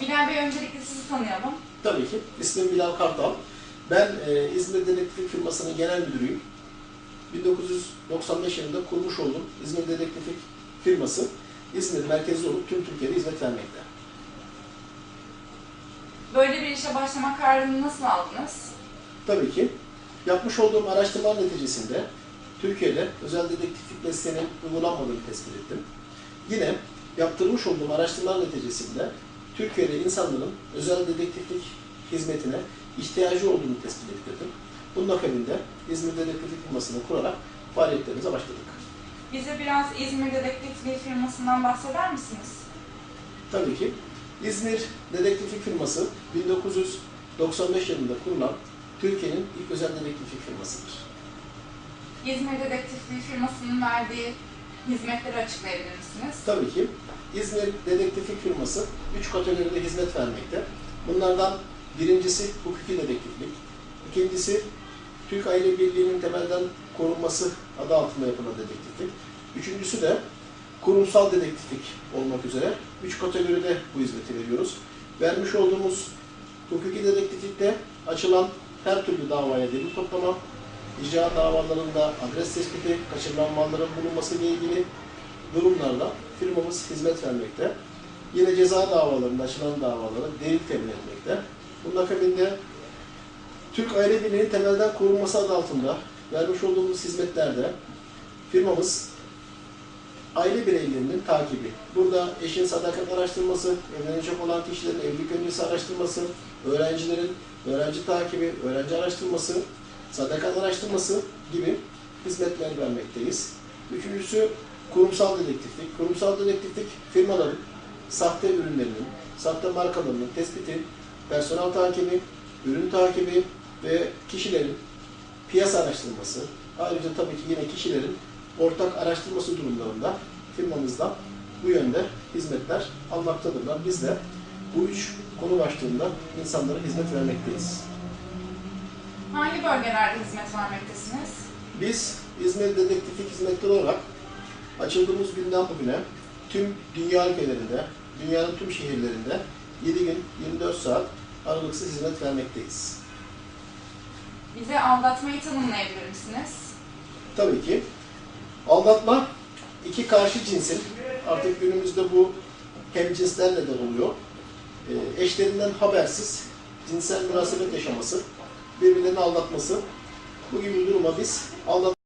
Bilal Bey öncelikle sizi tanıyalım. Tabii ki. İsmim Bilal Kartal. Ben e, İzmir Dedektiflik Firması'nın genel müdürüyüm. 1995 yılında kurmuş olduğum İzmir Dedektiflik Firması İzmir merkezli olup tüm Türkiye'de hizmet vermekte. Böyle bir işe başlama kararını nasıl aldınız? Tabii ki yapmış olduğum araştırma neticesinde Türkiye'de özel dedektiflik mesleğinin uygulanmadığını tespit ettim. Yine yaptırmış olduğum araştırmalar neticesinde Türkiye'de insanların özel dedektiflik hizmetine ihtiyacı olduğunu tespit ettirdim. Bunun akabinde İzmir Dedektiflik Firması'nı kurarak faaliyetlerimize başladık. Bize biraz İzmir Dedektifliği firmasından bahseder misiniz? Tabii ki İzmir Dedektiflik Firması 1995 yılında kurulan Türkiye'nin ilk özel dedektiflik firmasıdır. İzmir Dedektifliği firmasının verdiği hizmetleri açıklayabilir misiniz? Tabii ki İzmir Dedektiflik Firması 3 kategoride hizmet vermekte. Bunlardan birincisi hukuki dedektiflik, ikincisi Türk Aile Birliği'nin temelden korunması adı altında yapılan dedektiflik, üçüncüsü de kurumsal dedektiflik olmak üzere 3 kategoride bu hizmeti veriyoruz. Vermiş olduğumuz hukuki dedektiflikte açılan her türlü davaya delil toplama, icra davalarında adres tespiti, kaçırılan malların bulunması ile ilgili durumlarda firmamız hizmet vermekte. Yine ceza davalarında açılan davalara delil temin etmekte. Bunun akabinde Türk Aile Birliği'nin temelden korunması adı altında vermiş olduğumuz hizmetlerde firmamız aile bireylerinin takibi. Burada eşin sadakat araştırması, evlenecek olan kişilerin evlilik öncesi araştırması, öğrencilerin öğrenci takibi, öğrenci araştırması, sadakat araştırması gibi hizmetler vermekteyiz. Üçüncüsü kurumsal dedektiflik. Kurumsal dedektiflik firmaların sahte ürünlerinin, sahte markalarının tespiti, personel takibi, ürün takibi ve kişilerin piyasa araştırması, ayrıca tabii ki yine kişilerin ortak araştırması durumlarında firmamızda bu yönde hizmetler almaktadırlar. Biz de bu üç konu başlığında insanlara hizmet vermekteyiz. Hangi bölgelerde hizmet vermektesiniz? Biz İzmir Dedektiflik Hizmetleri olarak açıldığımız günden bugüne tüm dünya ülkelerinde, dünyanın tüm şehirlerinde 7 gün 24 saat aralıksız hizmet vermekteyiz. Bize aldatmayı tanımlayabilir misiniz? Tabii ki aldatma iki karşı cinsin artık günümüzde bu hem cinslerle de oluyor. E, eşlerinden habersiz cinsel münasebet yaşaması, birbirlerini aldatması. Bu gibi bir duruma biz aldatma